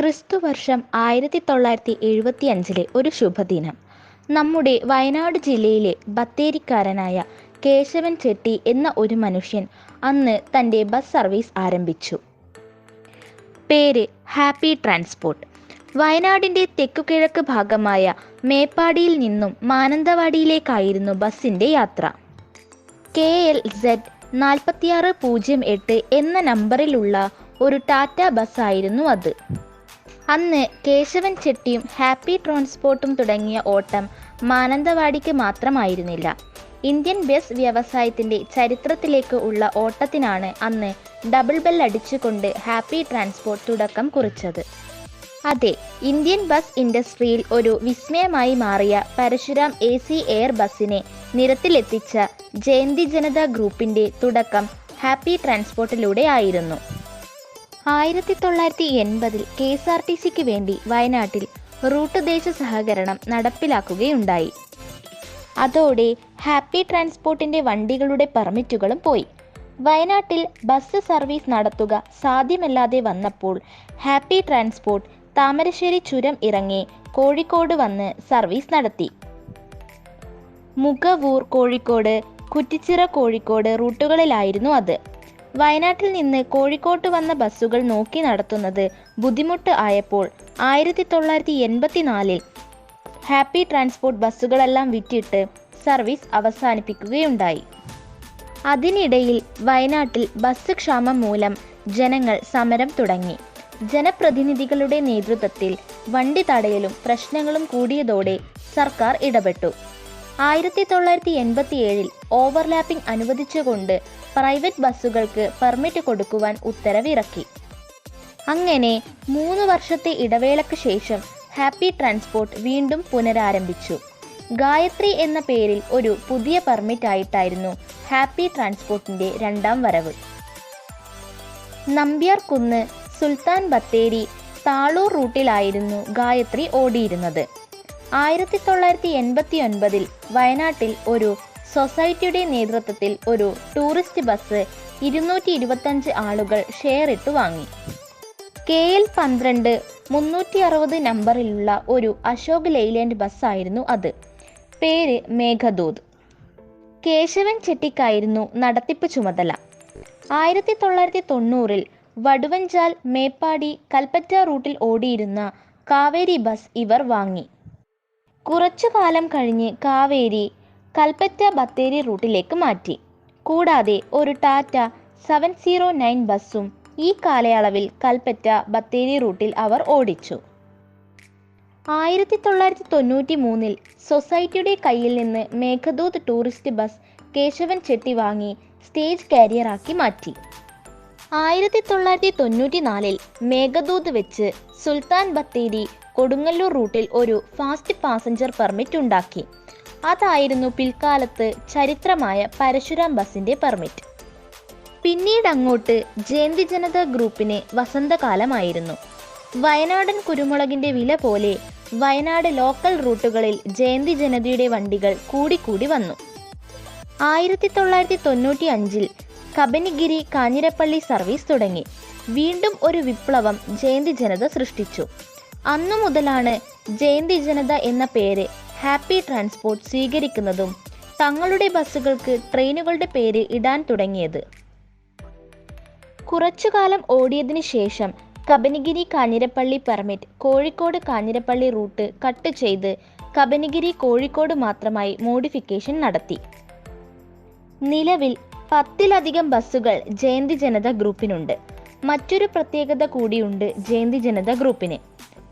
ക്രിസ്തുവർഷം ആയിരത്തി തൊള്ളായിരത്തി എഴുപത്തി അഞ്ചിലെ ഒരു ശുഭദിനം. നമ്മുടെ വയനാട് ജില്ലയിലെ ബത്തേരിക്കാരനായ കേശവൻ ചെട്ടി എന്ന ഒരു മനുഷ്യൻ അന്ന് തന്റെ ബസ് സർവീസ് ആരംഭിച്ചു. പേര് ഹാപ്പി ട്രാൻസ്പോർട്ട്. വയനാടിന്റെ തെക്കുകിഴക്ക് ഭാഗമായ മേപ്പാടിയിൽ നിന്നും മാനന്തവാടിയിലേക്കായിരുന്നു ബസ്സിന്റെ യാത്ര. കെ എൽ സെഡ് നാൽപ്പത്തിയാറ് പൂജ്യം എട്ട് എന്ന നമ്പറിലുള്ള ഒരു ടാറ്റ ബസ്സായിരുന്നു അത്. അന്ന് കേശവൻ ചെട്ടിയും ഹാപ്പി ട്രാൻസ്പോർട്ടും തുടങ്ങിയ ഓട്ടം മാനന്തവാടിക്ക് മാത്രമായിരുന്നില്ല. ഇന്ത്യൻ ബസ് വ്യവസായത്തിന്റെ ചരിത്രത്തിലേക്ക് ഉള്ള ഓട്ടത്തിനാണ് അന്ന് ഡബിൾ ബെൽ അടിച്ചുകൊണ്ട് ഹാപ്പി ട്രാൻസ്പോർട്ട് തുടക്കം കുറിച്ചത്. അതെ ഇന്ത്യൻ ബസ് ഇൻഡസ്ട്രിയിൽ ഒരു വിസ്മയമായി മാറിയ പരശുരാം എ സി എയർ ബസ്സിനെ നിരത്തിലെത്തിച്ച ജയന്തി ജനത ഗ്രൂപ്പിന്റെ തുടക്കം ഹാപ്പി ട്രാൻസ്പോർട്ടിലൂടെ ആയിരുന്നു. ആയിരത്തി തൊള്ളായിരത്തി എൺപതിൽ കെ എസ് ആർ ടി സിക്ക് വേണ്ടി വയനാട്ടിൽ റൂട്ട് ദേശ സഹകരണം നടപ്പിലാക്കുകയുണ്ടായി. അതോടെ ഹാപ്പി ട്രാൻസ്പോർട്ടിന്റെ വണ്ടികളുടെ പെർമിറ്റുകളും പോയി. വയനാട്ടിൽ ബസ് സർവീസ് നടത്തുക സാധ്യമല്ലാതെ വന്നപ്പോൾ ഹാപ്പി ട്രാൻസ്പോർട്ട് താമരശ്ശേരി ചുരം ഇറങ്ങി കോഴിക്കോട് വന്ന് സർവീസ് നടത്തി. മുഖവൂർ കോഴിക്കോട് കുറ്റിച്ചിറ കോഴിക്കോട് റൂട്ടുകളിലായിരുന്നു അത്. വയനാട്ടിൽ നിന്ന് കോഴിക്കോട്ട് വന്ന ബസ്സുകൾ നോക്കി നടത്തുന്നത് ബുദ്ധിമുട്ട് ആയപ്പോൾ ആയിരത്തി തൊള്ളായിരത്തി എൺപത്തിനാലിൽ ഹാപ്പി ട്രാൻസ്പോർട്ട് ബസ്സുകളെല്ലാം വിറ്റിട്ട് സർവീസ് അവസാനിപ്പിക്കുകയുണ്ടായി. അതിനിടയിൽ വയനാട്ടിൽ ബസ് ക്ഷാമം മൂലം ജനങ്ങൾ സമരം തുടങ്ങി. ജനപ്രതിനിധികളുടെ നേതൃത്വത്തിൽ വണ്ടി തടയലും പ്രശ്നങ്ങളും കൂടിയതോടെ സർക്കാർ ഇടപെട്ടു. ആയിരത്തി തൊള്ളായിരത്തി എൺപത്തിയേഴിൽ ഓവർലാപ്പിംഗ് അനുവദിച്ചുകൊണ്ട് പ്രൈവറ്റ് ബസ്സുകൾക്ക് പെർമിറ്റ് കൊടുക്കുവാൻ ഉത്തരവിറക്കി. അങ്ങനെ മൂന്ന് വർഷത്തെ ഇടവേളയ്ക്ക് ശേഷം ഹാപ്പി ട്രാൻസ്പോർട്ട് വീണ്ടും പുനരാരംഭിച്ചു. ഗായത്രി എന്ന പേരിൽ ഒരു പുതിയ പെർമിറ്റ് ആയിട്ടായിരുന്നു ഹാപ്പി ട്രാൻസ്പോർട്ടിന്റെ രണ്ടാം വരവ്. നമ്പ്യാർ കുന്ന് സുൽത്താൻ ബത്തേരി താളൂർ റൂട്ടിലായിരുന്നു ഗായത്രി ഓടിയിരുന്നത്. ആയിരത്തി തൊള്ളായിരത്തി എൺപത്തി ഒൻപതിൽ വയനാട്ടിൽ ഒരു സൊസൈറ്റിയുടെ നേതൃത്വത്തിൽ ഒരു ടൂറിസ്റ്റ് ബസ് ഇരുന്നൂറ്റി ഇരുപത്തഞ്ച് ആളുകൾ ഷെയർ ഇട്ട് വാങ്ങി. കെ എൽ പന്ത്രണ്ട് മുന്നൂറ്റി അറുപത് നമ്പറിലുള്ള ഒരു അശോക് ലെയ്ലാൻഡ് ബസ്സായിരുന്നു അത്. പേര് മേഘദൂത്. കേശവൻ ചെട്ടിക്കായിരുന്നു നടത്തിപ്പ് ചുമതല. ആയിരത്തി തൊള്ളായിരത്തി തൊണ്ണൂറിൽ വടുവഞ്ചാൽ മേപ്പാടി കൽപ്പറ്റ റൂട്ടിൽ ഓടിയിരുന്ന കാവേരി ബസ് ഇവർ വാങ്ങി. കുറച്ചു കാലം കഴിഞ്ഞ് കാവേരി കൽപ്പറ്റ ബത്തേരി റൂട്ടിലേക്ക് മാറ്റി. കൂടാതെ ഒരു ടാറ്റ സെവൻ സീറോ നയൻ ബസ്സും ഈ കാലയളവിൽ കൽപ്പറ്റ ബത്തേരി റൂട്ടിൽ അവർ ഓടിച്ചു. ആയിരത്തി തൊള്ളായിരത്തി തൊണ്ണൂറ്റി മൂന്നിൽ സൊസൈറ്റിയുടെ കയ്യിൽ നിന്ന് മേഘദൂത് ടൂറിസ്റ്റ് ബസ് കേശവൻ ചെട്ടി വാങ്ങി സ്റ്റേജ് കാരിയറാക്കി മാറ്റി. ആയിരത്തി തൊള്ളായിരത്തി തൊണ്ണൂറ്റി നാലിൽ മേഘദൂത് വെച്ച് സുൽത്താൻ ബത്തേരി കൊടുങ്ങല്ലൂർ റൂട്ടിൽ ഒരു ഫാസ്റ്റ് പാസഞ്ചർ പെർമിറ്റ് ഉണ്ടാക്കി. അതായിരുന്നു പിൽക്കാലത്ത് ചരിത്രമായ പരശുരാം ബസിന്റെ പെർമിറ്റ്. പിന്നീട് അങ്ങോട്ട് ജയന്തി ജനത ഗ്രൂപ്പിന് വസന്തകാലമായിരുന്നു. വയനാടൻ കുരുമുളകിന്റെ വില പോലെ വയനാട് ലോക്കൽ റൂട്ടുകളിൽ ജയന്തി ജനതയുടെ വണ്ടികൾ കൂടിക്കൂടി വന്നു. ആയിരത്തി തൊള്ളായിരത്തി തൊണ്ണൂറ്റി അഞ്ചിൽ കബനിഗിരി കാഞ്ഞിരപ്പള്ളി സർവീസ് തുടങ്ങി. വീണ്ടും ഒരു വിപ്ലവം ജയന്തി ജനത സൃഷ്ടിച്ചു. അന്നു മുതലാണ് ജയന്തി ജനത എന്ന പേര് ഹാപ്പി ട്രാൻസ്പോർട്ട് സ്വീകരിക്കുന്നതും തങ്ങളുടെ ബസ്സുകൾക്ക് ട്രെയിനുകളുടെ പേര് ഇടാൻ തുടങ്ങിയത്. കുറച്ചുകാലം ഓടിയതിനു ശേഷം Kabanigiri Kanjirappally permit Kozhikode Kanjirappally route cut ചെയ്ത് കബനിഗിരി കോഴിക്കോട് മാത്രമായി മോഡിഫിക്കേഷൻ നടത്തി. നിലവിൽ പത്തിലധികം ബസ്സുകൾ ജയന്തി ജനത ഗ്രൂപ്പിനുണ്ട്. മറ്റൊരു പ്രത്യേകത കൂടിയുണ്ട് ജയന്തി ജനത ഗ്രൂപ്പിന്.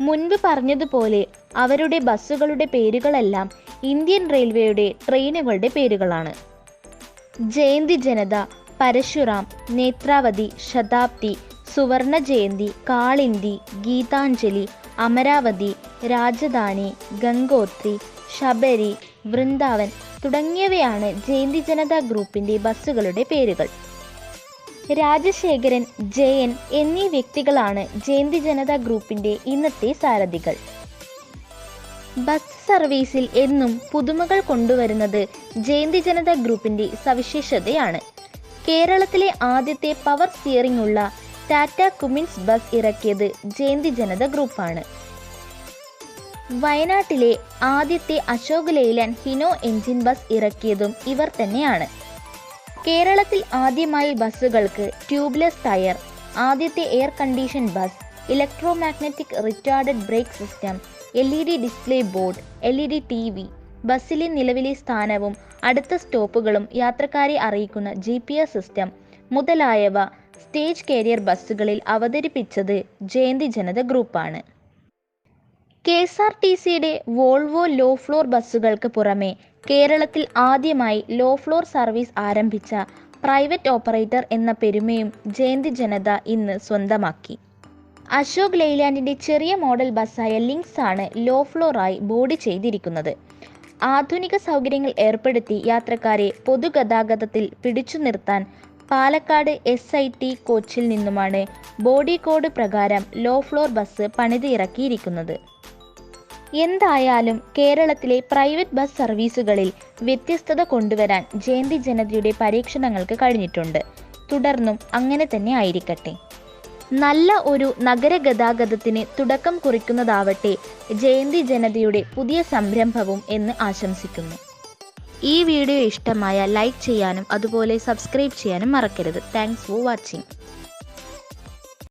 മുൻപ് പറഞ്ഞതുപോലെ അവരുടെ ബസ്സുകളുടെ പേരുകളെല്ലാം ഇന്ത്യൻ റെയിൽവേയുടെ ട്രെയിനുകളുടെ പേരുകളാണ്. ജയന്തി ജനത പരശുറാം നേത്രാവതി ശതാബ്ദി സുവർണ ജയന്തി കാളിന്തി ഗീതാഞ്ജലി അമരാവതി രാജധാനി ഗംഗോത്രി ശബരി വൃന്ദാവൻ തുടങ്ങിയവയാണ് ജയന്തി ജനത ഗ്രൂപ്പിന്റെ ബസ്സുകളുടെ പേരുകൾ. രാജശേഖരൻ ജയൻ എന്നീ വ്യക്തികളാണ് ജയന്തി ജനത ഗ്രൂപ്പിന്റെ ഇന്നത്തെ സാരഥികൾ. ബസ് സർവീസിൽ എന്നും പുതുമകൾ കൊണ്ടുവരുന്നത് ജയന്തി ജനത ഗ്രൂപ്പിന്റെ സവിശേഷതയാണ്. കേരളത്തിലെ ആദ്യത്തെ പവർ സ്റ്റിയറിംഗ് ഉള്ള ടാറ്റ കുമിൻസ് ബസ് ഇറക്കിയത് ജയന്തി ജനത ഗ്രൂപ്പാണ്. വയനാട്ടിലെ ആദ്യത്തെ Ashok Leyland Hino engine bus ഇറക്കിയതും ഇവർ തന്നെയാണ്. കേരളത്തിൽ ആദ്യമായി ബസ്സുകൾക്ക് ട്യൂബ്ലെസ് ടയർ ആദ്യത്തെ air condition bus electro electromagnetic retarded brake system L E D display board L E D T V. ബസ്സിലെ നിലവിലെ സ്ഥാനവും അടുത്ത സ്റ്റോപ്പുകളും യാത്രക്കാരെ അറിയിക്കുന്ന ജി പി എസ് സിസ്റ്റം മുതലായവ സ്റ്റേജ് കാരിയർ ബസ്സുകളിൽ അവതരിപ്പിച്ചത് ജയന്തി ജനത ഗ്രൂപ്പാണ്. കെ എസ് ആർ ടി സിയുടെ വോൾവോ ലോ ഫ്ലോർ ബസ്സുകൾക്ക് പുറമെ കേരളത്തിൽ ആദ്യമായി ലോ ഫ്ലോർ സർവീസ് ആരംഭിച്ച പ്രൈവറ്റ് ഓപ്പറേറ്റർ എന്ന പെരുമയും ജയന്തി ജനത ഇന്ന് സ്വന്തമാക്കി. അശോക് ലെയ്ലാൻഡിന്റെ ചെറിയ മോഡൽ ബസ്സായ ലിങ്സ് ആണ് ലോ ഫ്ലോറായി ബോഡി ചെയ്തിരിക്കുന്നത്. ആധുനിക സൗകര്യങ്ങൾ ഏർപ്പെടുത്തി യാത്രക്കാരെ പൊതുഗതാഗതത്തിൽ പിടിച്ചു നിർത്താൻ പാലക്കാട് എസ് ഐ ടി കോച്ചിൽ നിന്നുമാണ് ബോഡി കോഡ് പ്രകാരം ലോ ഫ്ലോർ ബസ് പണിത് ഇറക്കിയിരിക്കുന്നത്. എന്തായാലും കേരളത്തിലെ പ്രൈവറ്റ് ബസ് സർവീസുകളിൽ വ്യത്യസ്തത കൊണ്ടുവരാൻ ജയന്തി ജനതയുടെ പരീക്ഷണങ്ങൾക്ക് കഴിഞ്ഞിട്ടുണ്ട്. തുടർന്നും അങ്ങനെ തന്നെ ആയിരിക്കട്ടെ. നല്ല ഒരു നഗരഗതാഗതത്തിന് തുടക്കം കുറിക്കുന്നതാവട്ടെ ജയന്തി ജനതയുടെ പുതിയ സംരംഭവും എന്ന് ആശംസിക്കുന്നു. ഈ വീഡിയോ ഇഷ്ടമായ ലൈക്ക് ചെയ്യാനും അതുപോലെ സബ്സ്ക്രൈബ് ചെയ്യാനും മറക്കരുത്. Thanks for watching